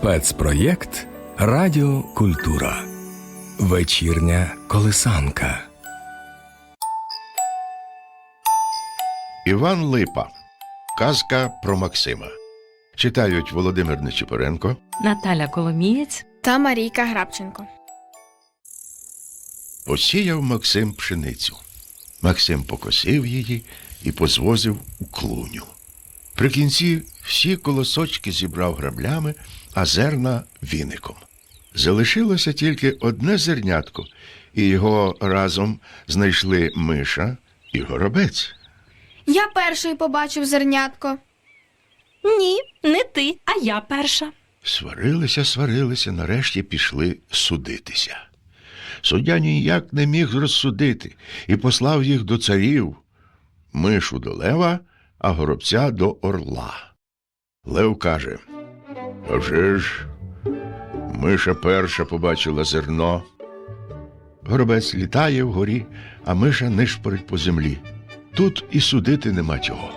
Спецпроєкт Радіо Культура. Вечірня колисанка. Іван Липа. Казка про Максима. Читають Володимир Нечипоренко. Наталя Коломієць, та Марійка Грабченко. Посіяв Максим пшеницю. Максим покосив її і позвозив у клуню. При кінці всі колосочки зібрав граблями, а зерна віником. Залишилося тільки одне зернятко, і його разом знайшли миша і горобець. Я перший побачив зернятко. ні, не ти, а я перша. Сварилися, сварилися, нарешті пішли судитися. Суддя ніяк не міг розсудити і послав їх до царів мишу до лева, а горобця до орла. Лев каже: «А вже ж, миша перша побачила зерно. Горобець літає вгорі, а миша нишпорить по землі. Тут і судити нема чого.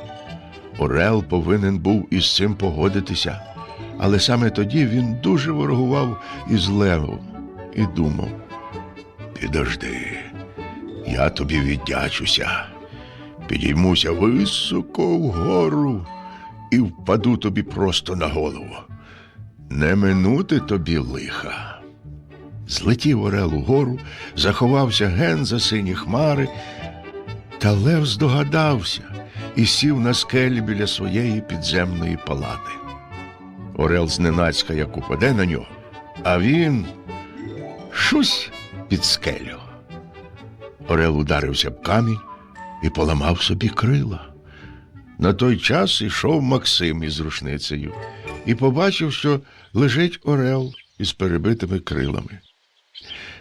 Орел повинен був із цим погодитися. Але саме тоді він дуже ворогував із левом і думав: Підожди, я тобі віддячуся, підіймуся високо вгору і впаду тобі просто на голову. Не минути тобі лиха. Злетів орел угору, заховався ген за сині хмари, та лев здогадався і сів на скелі біля своєї підземної палати. Орел зненацька як упаде на нього, а він шусь під скелю. Орел ударився б камінь і поламав собі крила. На той час ішов Максим із рушницею і побачив, що лежить орел із перебитими крилами.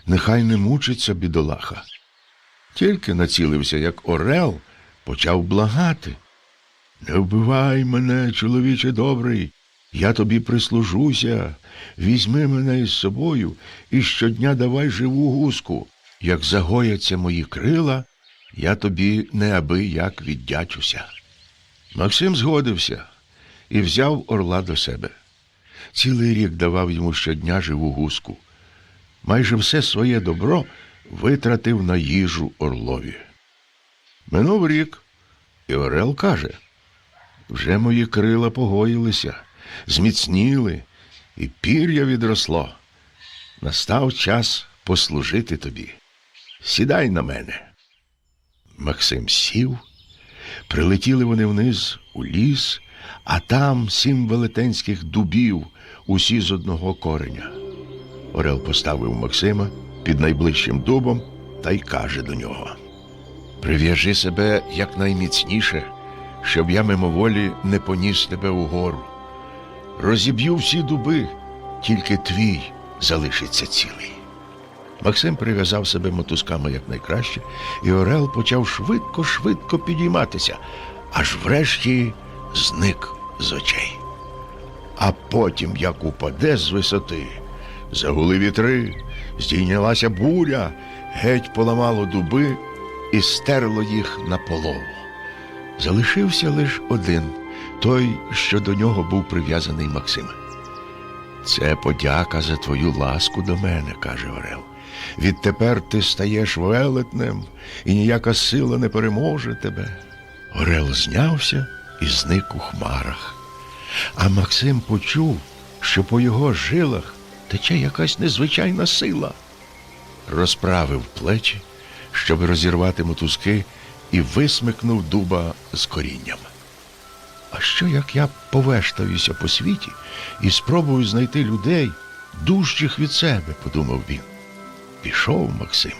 Нехай не мучиться бідолаха. Тільки націлився, як орел, почав благати. Не вбивай мене, чоловіче добрий, я тобі прислужуся, візьми мене із собою і щодня давай живу гуску. Як загояться мої крила, я тобі неабияк віддячуся. Максим згодився і взяв орла до себе. Цілий рік давав йому щодня живу гуску. Майже все своє добро витратив на їжу орлові. Минув рік, і Орел каже вже мої крила погоїлися, зміцніли, і пір'я відросло. Настав час послужити тобі. Сідай на мене. Максим сів, прилетіли вони вниз у ліс, а там сім велетенських дубів, усі з одного кореня. Орел поставив Максима під найближчим дубом та й каже до нього: Прив'яжи себе якнайміцніше, щоб я мимоволі не поніс тебе угору. Розіб'ю всі дуби, тільки твій залишиться цілий. Максим прив'язав себе мотузками якнайкраще, і Орел почав швидко-швидко підійматися, аж врешті зник з очей. А потім, як упаде з висоти, загули вітри, здійнялася буря, геть поламало дуби і стерло їх на полову. Залишився лише один, той, що до нього був прив'язаний Максим. Це подяка за твою ласку до мене, каже Орел. Відтепер ти стаєш велетнем, і ніяка сила не переможе тебе. Орел знявся і зник у хмарах. А Максим почув, що по його жилах тече якась незвичайна сила. Розправив плечі, щоб розірвати мотузки, і висмикнув дуба з корінням. А що як я повештаюся по світі і спробую знайти людей, дужчих від себе, подумав він. Пішов Максим.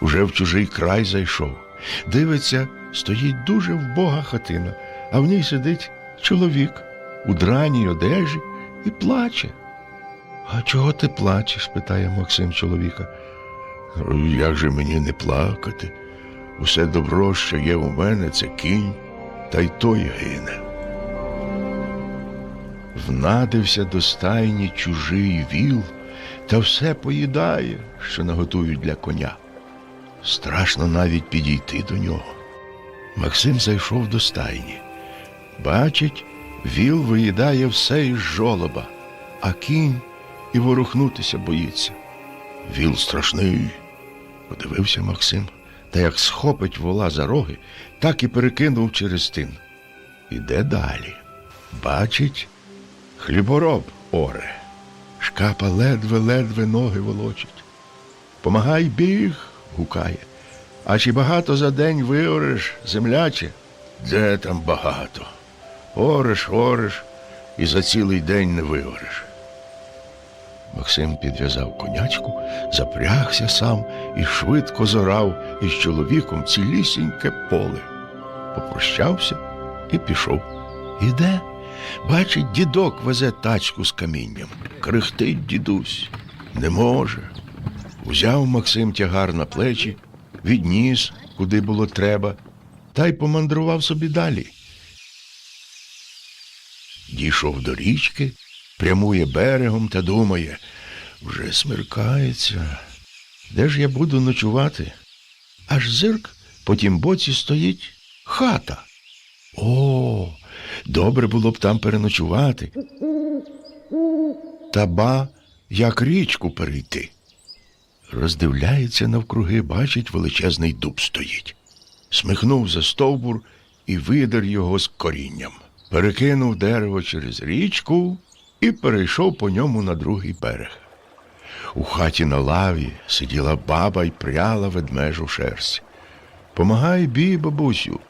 Уже в чужий край зайшов. Дивиться, стоїть дуже вбога хатина, а в ній сидить чоловік у драній одежі і плаче. А чого ти плачеш? питає Максим чоловіка. Як же мені не плакати? Усе добро, що є у мене, це кінь, та й той гине. Внадився до стайні чужий віл та все поїдає, що наготують для коня. Страшно навіть підійти до нього. Максим зайшов до стайні. Бачить, віл виїдає все із жолоба, а кінь і ворухнутися боїться. Віл страшний, подивився Максим, та як схопить вола за роги, так і перекинув через тин. Іде далі. Бачить, хлібороб оре. Шкапа ледве-ледве ноги волочить. Помагай біг, гукає. А чи багато за день виореш, земляче? Де там багато? Ореш, ореш, і за цілий день не виореш. Максим підв'язав конячку, запрягся сам і швидко зорав із чоловіком цілісіньке поле. Попрощався і пішов. Іде, бачить, дідок везе тачку з камінням. Крихтить дідусь. Не може. Узяв Максим тягар на плечі, відніс, куди було треба, та й помандрував собі далі. Дійшов до річки, прямує берегом та думає, вже смеркається. Де ж я буду ночувати? Аж зирк по тім боці стоїть хата. О, добре було б там переночувати. Та ба, як річку перейти. Роздивляється навкруги, бачить, величезний дуб стоїть. Смихнув за стовбур і видер його з корінням. Перекинув дерево через річку і перейшов по ньому на другий берег. У хаті на лаві сиділа баба й пряла ведмежу шерсть. Помагай бій, бабусю.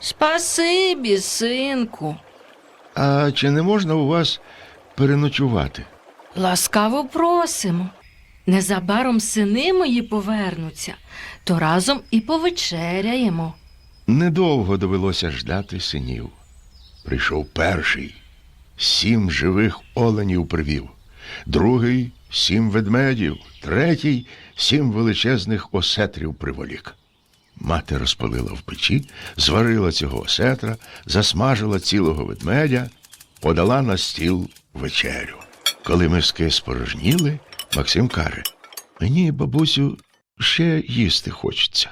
Спасибі, синку. А чи не можна у вас переночувати? Ласкаво просимо. Незабаром сини мої повернуться, то разом і повечеряємо. Недовго довелося ждати синів. Прийшов перший, сім живих оленів привів, другий сім ведмедів, третій сім величезних осетрів приволік. Мати розпалила в печі, зварила цього осетра, засмажила цілого ведмедя, подала на стіл вечерю. Коли миски спорожніли, Максим каже: Мені, бабусю, ще їсти хочеться.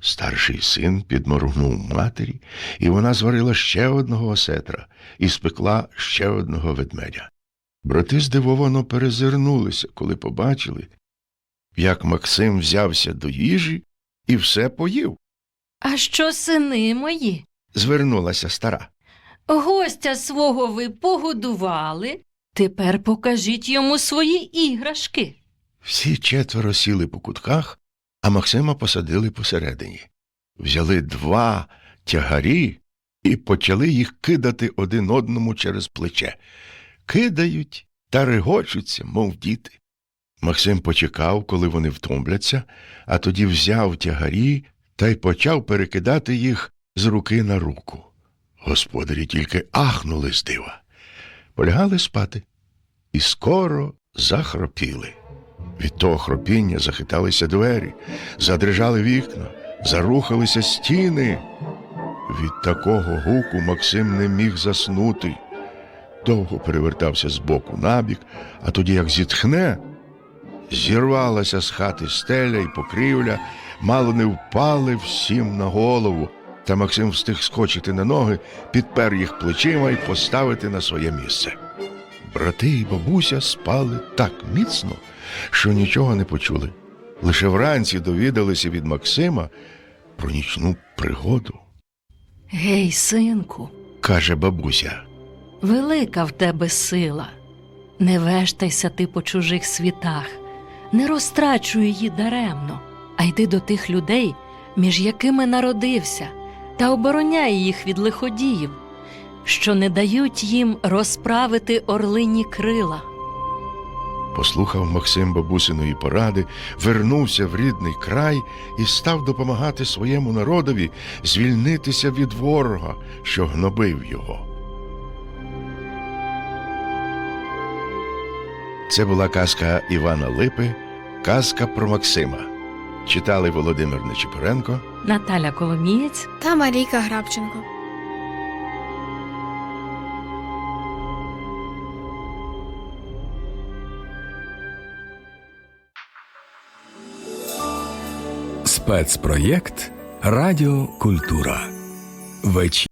Старший син підморгнув матері, і вона зварила ще одного осетра і спекла ще одного ведмедя. Брати здивовано перезирнулися, коли побачили, як Максим взявся до їжі і все поїв. А що сини мої? Звернулася стара. Гостя свого ви погодували. Тепер покажіть йому свої іграшки. Всі четверо сіли по кутках, а Максима посадили посередині. Взяли два тягарі і почали їх кидати один одному через плече. Кидають та регочуться, мов діти. Максим почекав, коли вони втомляться, а тоді взяв тягарі та й почав перекидати їх з руки на руку. Господарі тільки ахнули з дива. Полягали спати і скоро захропіли. Від того хропіння захиталися двері, задрижали вікна, зарухалися стіни. Від такого гуку Максим не міг заснути. Довго перевертався з боку на бік, а тоді, як зітхне, зірвалася з хати стеля і покрівля, мало не впали всім на голову. Та Максим встиг скочити на ноги, підпер їх плечима і поставити на своє місце. Брати і бабуся спали так міцно, що нічого не почули. Лише вранці довідалися від Максима про нічну пригоду, Гей, синку, каже бабуся. велика в тебе сила. Не вештайся ти по чужих світах, не розтрачуй її даремно, а йди до тих людей, між якими народився, та обороняй їх від лиходіїв, що не дають їм розправити орлині крила. Послухав Максим бабусиної поради, вернувся в рідний край і став допомагати своєму народові звільнитися від ворога, що гнобив його. Це була казка Івана Липи, казка про Максима. Читали Володимир Нечипоренко. Наталя Коломієць Та Марійка Грабченко. Спецпроєкт Радіокультура. Вечір.